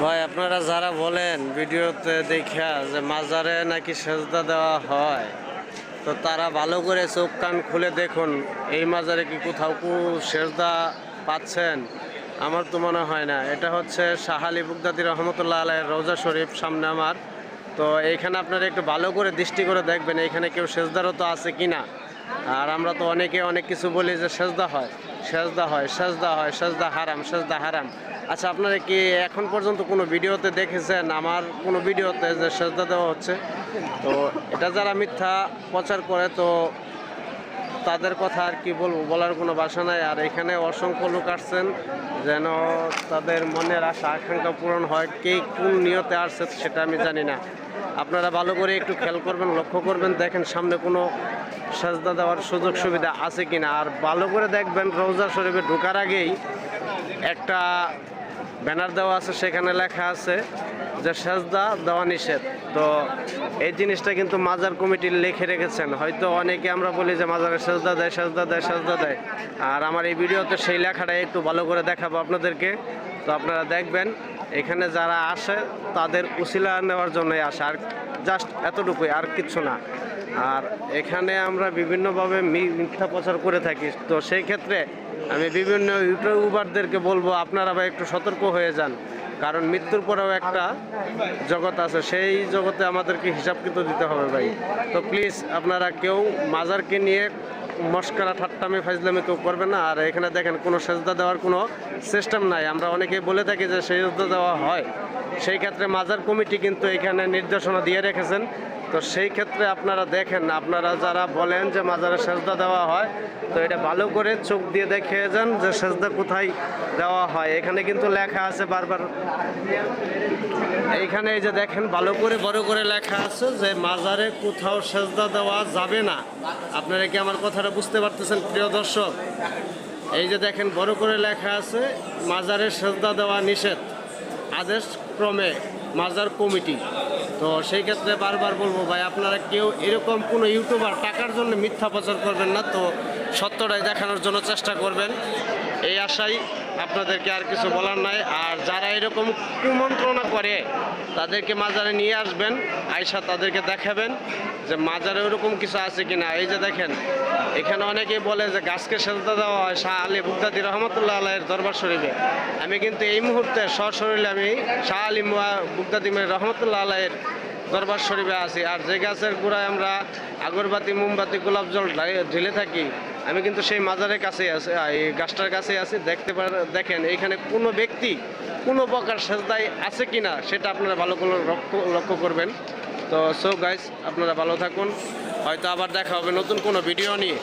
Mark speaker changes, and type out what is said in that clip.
Speaker 1: ভাই, আপনারা যারা বলেন ভিডিওতে দেখা যে মাজারে নাকি সেজদা দেওয়া হয়, তো তারা ভালো করে চোখ কান খুলে দেখুন, এই মাজারে কি কোথাও কু সেজদা পাচ্ছেন? আমার তো মনে হয় না। এটা হচ্ছে শাহালি বুকদাদি রহমতুল্লাহ আলাইয়ের রোজা শরীফ সামনে আমার। তো এইখানে আপনারা একটু ভালো করে দৃষ্টি করে দেখবেন এখানে কেউ সেজদারও তো আছে কি না আর আমরা তো অনেকে অনেক কিছু বলি যে সেজদা হয়। সেজদা হয় সেজদা হয়, সেজদা হারাম সেজদা হারাম। আচ্ছা আপনারা কি এখন পর্যন্ত কোনো ভিডিওতে দেখেছেন, আমার কোনো ভিডিওতে যে সেজদা দেওয়া হচ্ছে? তো এটা যারা মিথ্যা প্রচার করে, তো তাদের কথা আর কি বলব, বলার কোনো বাসা নাই। আর এখানে অসংখ্য লোক আসছেন, যেন তাদের মনের আশা, আকাঙ্ক্ষা পূরণ হয়, কে কোন নিয়তে আসছে সেটা আমি জানি না। আপনারা ভালো করে একটু খেয়াল করবেন, লক্ষ্য করবেন, দেখেন সামনে কোনো সাজদা দেওয়ার সুযোগ সুবিধা আছে কি না আর ভালো করে দেখবেন রোজা শরীফে ঢোকার আগেই একটা ব্যানার দেওয়া আছে, সেখানে লেখা আছে যে সেজদা দেওয়া নিষেধ। তো এই জিনিসটা কিন্তু মাজার কমিটি লিখে রেখেছেন। হয়তো অনেকে আমরা বলি যে মাজারে সেজদা দেয় সেজদা দেয় সেজদা দেয়। আর আমার এই ভিডিওতে সেই লেখাটা একটু ভালো করে দেখাবো আপনাদেরকে। তো আপনারা দেখবেন এখানে যারা আসে, তাদের উশিলা নেওয়ার জন্যই আসে। আর জাস্ট এতটুকুই, আর কিচ্ছু না। আর এখানে আমরা বিভিন্নভাবে মিথ্যা প্রচার করে থাকি। তো সেই ক্ষেত্রে আমি বিভিন্ন ইউটিউবারদেরকে বলব, আপনারা ভাই একটু সতর্ক হয়ে যান। কারণ মৃত্যুর পরেও একটা জগৎ আছে, সেই জগতে আমাদেরকে হিসাব কিন্তু দিতে হবে ভাই। তো প্লিজ আপনারা কেউ মাজারকে নিয়ে মস্করা ঠাট্টামি ফাইজলামি কেউ করবে না। আর এখানে দেখেন কোনো সেজদা দেওয়ার কোনো সিস্টেম নাই। আমরা অনেকেই বলে থাকি যে সেজদা দেওয়া হয়। সেই ক্ষেত্রে মাজার কমিটি কিন্তু এখানে নির্দেশনা দিয়ে রেখেছেন। তো সেই ক্ষেত্রে আপনারা দেখেন, আপনারা যারা বলেন যে মাজারে সেজদা দেওয়া হয়, তো এটা ভালো করে চোখ দিয়ে দেখে যান যে সেজদা কোথায় দেওয়া হয়। এখানে কিন্তু লেখা আছে বারবার। এইখানে এই যে দেখেন, ভালো করে, বড় করে লেখা আছে যে মাজারে কোথাও সেজদা দেওয়া যাবে না। আপনারা কি আমার কথাটা বুঝতে পারতেছেন, প্রিয় দর্শক? এই যে দেখেন, বড় করে লেখা আছে, মাজারে সেজদা দেওয়া নিষেধ। আদেশ ক্রমে মাজার কমিটি। তো সেই ক্ষেত্রে বারবার বলব, ভাই, আপনারা কেউ এরকম কোনো ইউটিউবার টাকার জন্য মিথ্যা প্রচার করবেন না। তো সত্যটাই দেখানোর জন্য চেষ্টা করবেন। এই আশাই আপনাদেরকে আর কিছু বলার নাই। আর যারা এরকম কুমন্ত্রণা করে, তাদেরকে মাজারে নিয়ে আসবেন আয়সা তাদেরকে দেখাবেন যে মাজারে ওরকম কিছু আছে কিনা। এই যে দেখেন, এখানে অনেকেই বলে যে গাছকে সেজদা দেওয়া হয়, শাহ আলী বুগদাদি রহমতুল্লাহ আলাইয়ের দরবার শরীফে। আমি কিন্তু এই মুহূর্তে সশরীরে আমি শাহ আলী বুগদাদি রহমতুল্লাহ আলাইয়ের দরবার শরীফে আছি। আর যে গাছের গোড়ায় আমরা আগরবাতি, মোমবাতি, গোলাপ জল ঢেলে থাকি আমি কিন্তু সেই মাজারের কাছেই আছি এই গাছটার কাছেই আছি। দেখতে পার, দেখেন এখানে কোনো ব্যক্তি কোনো প্রকার সেজদায় আছে কি না সেটা আপনারা ভালো করে লক্ষ্য লক্ষ্য করবেন। তো সো গাইস আপনারা ভালো থাকুন। হয়তো আবার দেখা হবে নতুন কোনো ভিডিও নিয়ে।